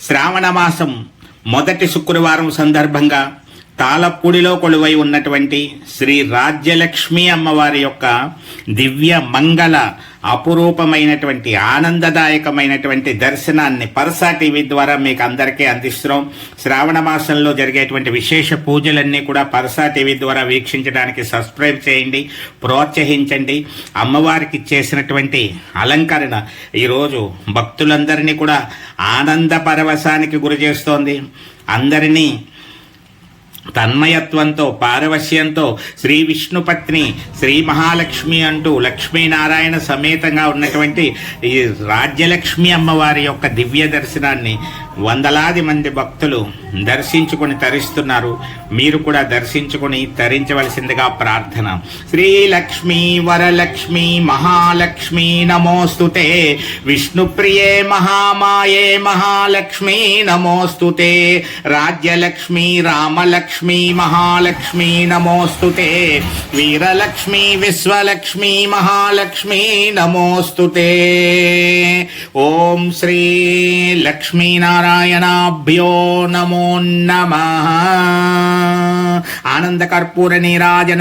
శ్రావణ మాసం మొదటి శుక్రవారం సందర్భంగా తాళపూడిలో కొలువై ఉన్నటువంటి శ్రీ రాజ్యలక్ష్మి అమ్మవారి యొక్క దివ్య మంగళ అపురూపమైనటువంటి ఆనందదాయకమైనటువంటి దర్శనాన్ని పరసా టీవీ ద్వారా మీకు అందరికీ అందిస్తున్నాం. శ్రావణ మాసంలో జరిగేటువంటి విశేష పూజలన్నీ కూడా పరసా టీవీ ద్వారా వీక్షించడానికి సబ్స్క్రైబ్ చేయండి ప్రోత్సహించండి. అమ్మవారికి చేసినటువంటి అలంకరణ ఈరోజు భక్తులందరినీ కూడా ఆనంద పరవశానికి గురి చేస్తోంది. అందరినీ తన్మయత్వంతో పారవశ్యంతో శ్రీ విష్ణుపత్ని శ్రీ మహాలక్ష్మి అంటూ లక్ష్మీనారాయణ సమేతంగా ఉన్నటువంటి ఈ రాజ్యలక్ష్మి అమ్మవారి యొక్క దివ్య దర్శనాన్ని వందలాది మంది భక్తులు దర్శించుకొని తరిస్తున్నారు. మీరు కూడా దర్శించుకొని తరించవలసిందిగా ప్రార్థన. శ్రీ లక్ష్మీ వరలక్ష్మి మహాలక్ష్మి నమోస్తుతే విష్ణుప్రియే మహామాయే మహాలక్ష్మి నమోస్తుతే రాజ్యలక్ష్మి రామలక్ష్మి లక్ష్మీ మహాలక్ష్మీ నమోస్తు వీరలక్ష్మీ విశ్వలక్ష్మీ మహాలక్ష్మీ నమోస్తు ఓం శ్రీ లక్ష్మీనారాయణాభ్యో నమో నమ. ఆనందకర్పూర నీరాజన